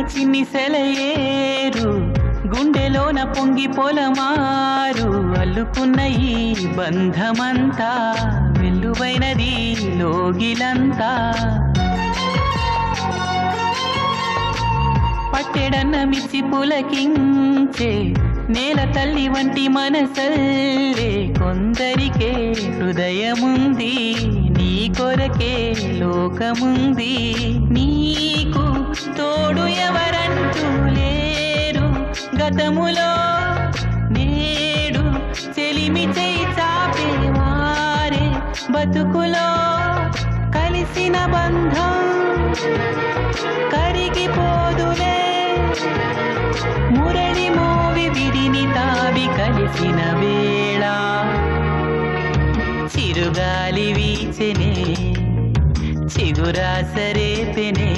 చిన్ని సెలయేరు గుండెలోన పొంగి పొలమారు అల్లుకున్న ఈ బంధమంతా వెల్లువైనది లోగిలంతా. పట్టెడన్న మిచ్చి పులకించే నేల తల్లి వంటి మనసల్లే. కొందరికే హృదయముంది నీ కొరకే లోకముంది. నీకు గతములో నేడు చెలిమి చేయి చాపేవారే బతుకులో కలిసిన బంధం కరిగిపోదులే మురళి మోవి విడిని తావి కలిసిన వేళ చిరుగాలి వీచెనే చిగురాసరేపెనే